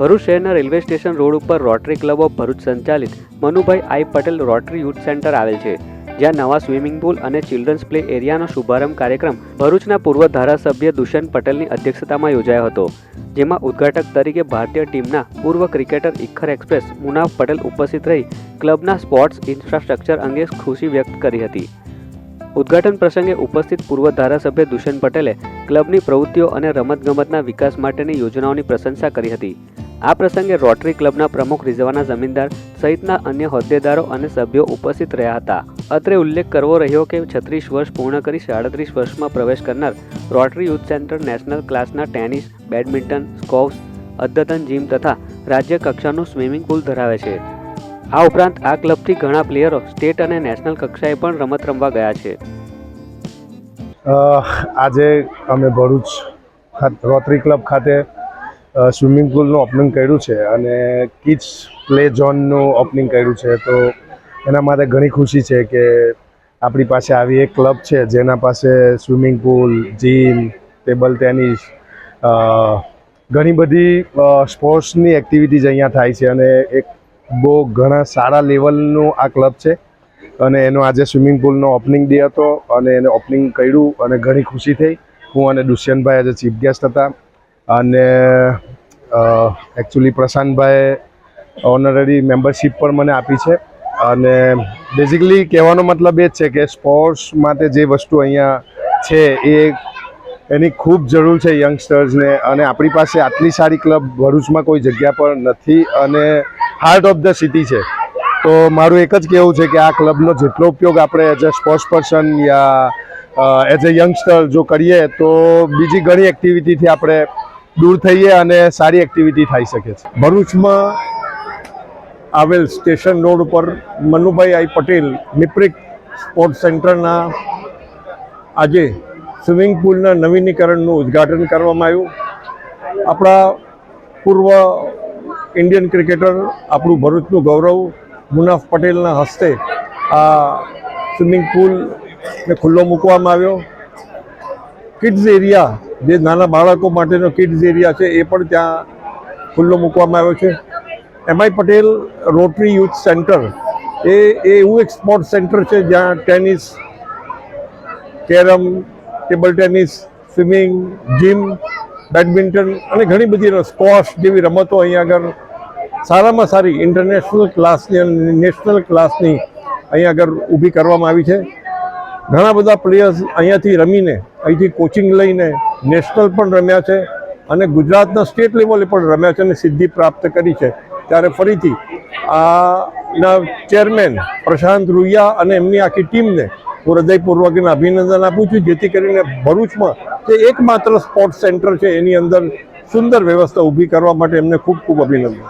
ભરૂચ શહેરના railway station road ઉપર rotary club of Bharuch સંચાલિત Manubhai I Patel rotary youth centre આવેલ છે. જ્યાં નવા સ્વિમિંગ પુલ અને ચિલ્ડ્રન્સ પ્લે એરિયાનો શુભારંભ કાર્યક્રમ ભરૂચના પૂર્વ ધારાસભ્ય દુષ્યંત પટેલની અધ્યક્ષતામાં યોજાયો હતો. જેમાં ઉદ્ઘાટક તરીકે ભારતીય ટીમના પૂર્વ ક્રિકેટર ઇખર એક્સપ્રેસ મુનાફ પટેલ ઉપસ્થિત રહી ક્લબના સ્પોર્ટ્સ ઇન્ફ્રાસ્ટ્રક્ચર અંગે ખુશી વ્યક્ત કરી હતી. ઉદ્ઘાટન પ્રસંગે ઉપસ્થિત પૂર્વ ધારાસભ્ય દુષ્યંત પટેલે ક્લબની પ્રવૃત્તિઓ અને રમતગમતના વિકાસ માટેની યોજનાઓની પ્રશંસા કરી હતી. આ પ્રસંગે રોટરી ક્લબના પ્રમુખ રિઝવાના જમીનદાર સહિતના અન્ય હોદ્દેદારો અને સભ્યો ઉપસ્થિત રહ્યા હતા. અત્રે ઉલ્લેખ કરવો રહ્યો કે છત્રીસ વર્ષ પૂર્ણ કરી સાડત્રીસ વર્ષમાં પ્રવેશ કરનાર રોટરી યુથ સેન્ટર નેશનલ ક્લાસના ટેનિસ, બેડમિન્ટન, સ્કોવ્સ, અદ્યતન જીમ તથા રાજ્ય કક્ષાનું સ્વિમિંગ પુલ ધરાવે છે. આ ઉપરાંત આ ક્લબથી ઘણા પ્લેયરો સ્ટેટ અને નેશનલ કક્ષાએ પણ રમત રમવા ગયા છે. આજે અમે ભરૂચ રોટરી ક્લબ ખાતે સ્વિમિંગ પુલનું ઓપનિંગ કર્યું છે અને કિડ્સ પ્લે ઝોનનું ઓપનિંગ કર્યું છે. તો એના માટે ઘણી ખુશી છે કે આપણી પાસે આવી એક ક્લબ છે જેના પાસે swimming pool, gym, table tennis ઘણી બધી સ્પોર્ટ્સની એક્ટિવિટીઝ અહીંયા થાય છે અને એક બહુ ઘણા સારા લેવલનું આ ક્લબ છે. અને એનો આજે સ્વિમિંગ પુલનો ઓપનિંગ ડે હતો અને એને ઓપનિંગ કર્યું અને ઘણી ખુશી થઈ. હું અને દુષ્યંતભાઈ આજે ચીફ ગેસ્ટ હતા. અને એકચ્યુઅલી પ્રશાંતભાઈ ઓનરરી મેમ્બરશિપ પણ મને આપી છે. અને બેઝિકલી કહેવાનો મતલબ એ જ છે કે સ્પોર્ટ્સ માટે જે વસ્તુ અહીંયા છે એ એની ખૂબ જરૂર છે યંગસ્ટર્સને અને આપણી પાસે આટલી સારી ક્લબ ભરૂચમાં કોઈ જગ્યા પર નથી અને હાર્ટ ઓફ ધ સિટી છે. તો મારું એક જ કહેવું છે કે આ ક્લબનો જેટલો ઉપયોગ આપણે એઝ અ સ્પોર્ટ્સ પર્સન યા એઝ અ યંગસ્ટર જો કરીએ તો બીજી ઘણી એક્ટિવિટીથી આપણે દૂર થઈએ અને સારી એક્ટિવિટી થઈ શકે છે. ભરૂચમાં આવેલ સ્ટેશન રોડ ઉપર મનુભાઈ આઈ પટેલ મિપ્રિક સ્પોર્ટ સેન્ટરના આજે સ્વિમિંગ પુલના નવીનીકરણનું ઉદ્ઘાટન કરવામાં આવ્યું. આપણા પૂર્વ ઇન્ડિયન ક્રિકેટર, આપણું ભરૂચનું ગૌરવ મુનાફ પટેલના હસ્તે આ સ્વિમિંગ પુલને ખુલ્લો મૂકવામાં આવ્યો. કિડ્સ એરિયા જે નાના બાળકો માટેનો કિડ્સ એરિયા છે, એ પણ ત્યાં ખુલ્લો મૂકવામાં આવ્યો છે. MI Patel rotary youth centre એ એ એવું એક સ્પોર્ટ સેન્ટર છે જ્યાં tennis carrom table tennis swimming gym badminton અને ઘણી બધી સ્કોશ જેવી રમતો અહીંયા આગળ સારામાં સારી ઇન્ટરનેશનલ ક્લાસની અને નેશનલ ક્લાસની અહીંયા આગળ ઊભી કરવામાં આવી છે. ઘણા બધા પ્લેયર્સ અહીંયાથી રમીને અહીંથી કોચિંગ લઈને નેશનલ પણ રમ્યા છે અને ગુજરાતના સ્ટેટ લેવલે પણ રમ્યા છે અને સિદ્ધિ પ્રાપ્ત કરી છે. ત્યારે ફરીથી આના ચેરમેન પ્રશાંત રૂયા અને એમની આખી ટીમને હું હૃદયપૂર્વકને અભિનંદન આપું છું, જેથી કરીને ભરૂચમાં જે એકમાત્ર સ્પોર્ટ્સ સેન્ટર છે, એની અંદર સુંદર વ્યવસ્થા ઊભી કરવા માટે એમને ખૂબ ખૂબ અભિનંદન.